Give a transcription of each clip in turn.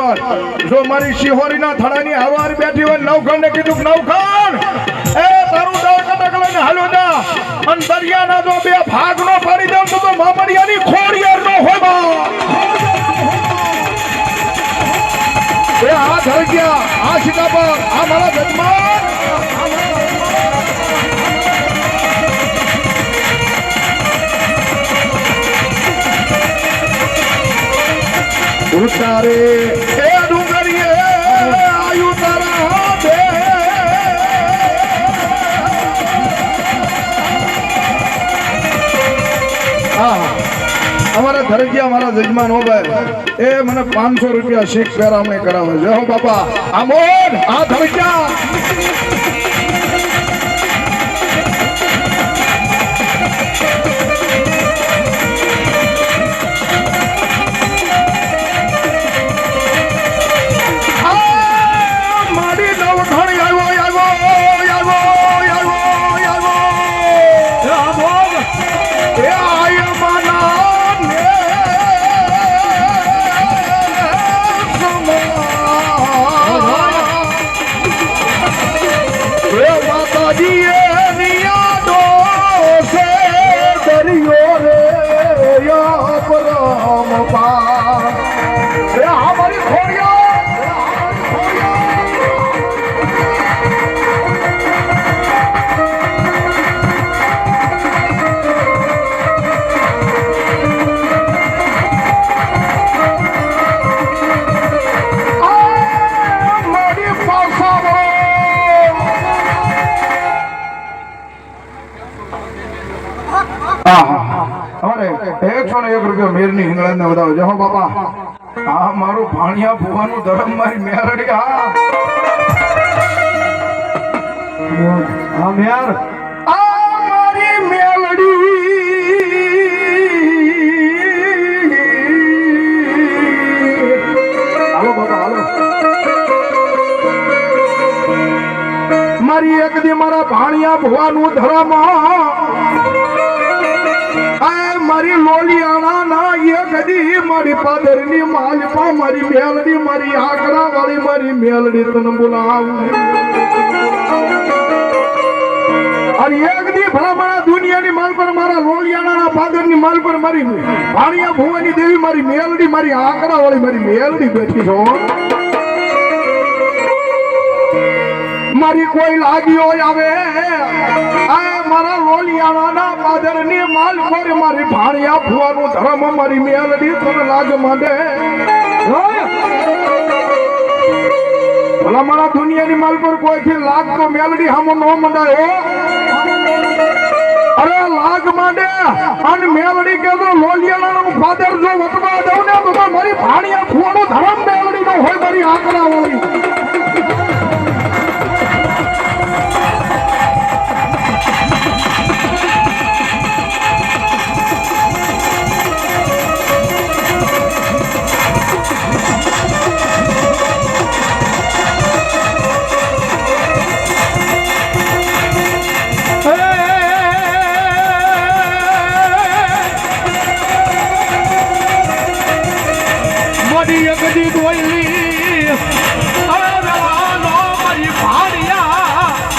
સાંભળ જો મારી શિહોરીના થડાની હવાર બેઠી હોય, નવખંડે કીધું નવખંડ, એ તારું દળ કટક લઈને હાલો જા. અને દરિયાના જો બે ભાગ નો પડી દઉં તો મામડિયાની ખોડિયાર નો હોય એ આ ધરગ્યા આ શિકા પર, આ મારા ઉતારે એ ડુંગરીએ આયુ તારા હાથે. અમારા ધરજીયા હો ભાઈ. એ મને પાંચસો રૂપિયા શીખ પેરામણી કરાવે છે. હો બાપા. આમોદ આ ધરજીયા એકસો ને એક રૂપિયા મેરની હિંગળાને વધાવો. જહો બાપા, આ મારું ભાણિયા ભુવાનું ધરમ મારી મેરડી, હા. હા, મેર. આ મારી મેલડી હાલો. મારી એક દી મારા ભાણિયા ભુવાનું ધરમ મારી લોલિયાણા ના એક મારી પાદરની માલપા, મારી મેલડી, મારી આકડા વાળી મારી મેલડી તને બોલાવું. અને એક દી દુનિયાની માલ પર, મારા લોલિયાણાના પાદરની માલ પર મારી ભાણિયા ભુવાની દેવી, મારી મેલડી, મારી આકડા વાળી મારી મેલડી બેઠી છો મારી કોઈ લાગીઓ આવે. આ મારા લોલિયાના પાદરની માલ પર મારી ભાણી આપવાનું ધર્મ મારી મેલડી તને લાગ માંડે. ભલામણા દુનિયાની માલ પર કોઈથી લાગતો મેલડી હામો નો મંડાયો અરે લાગ માંડે. અને મેલડી કે તો લોલિયાના ફાધર જો વટવા દઉં ને તો તો મારી ભાણિયા આપવાનું ધર્મ મેલડી નો હોય મારી આકડા વાળી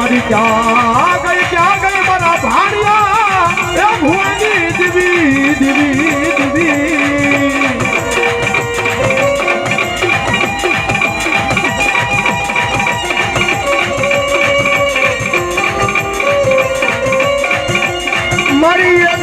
મારી ક્યાં ગઈ ક્યાં ગઈ મારા ભાણિયા. એ દીવી દીવી દીવી. મારી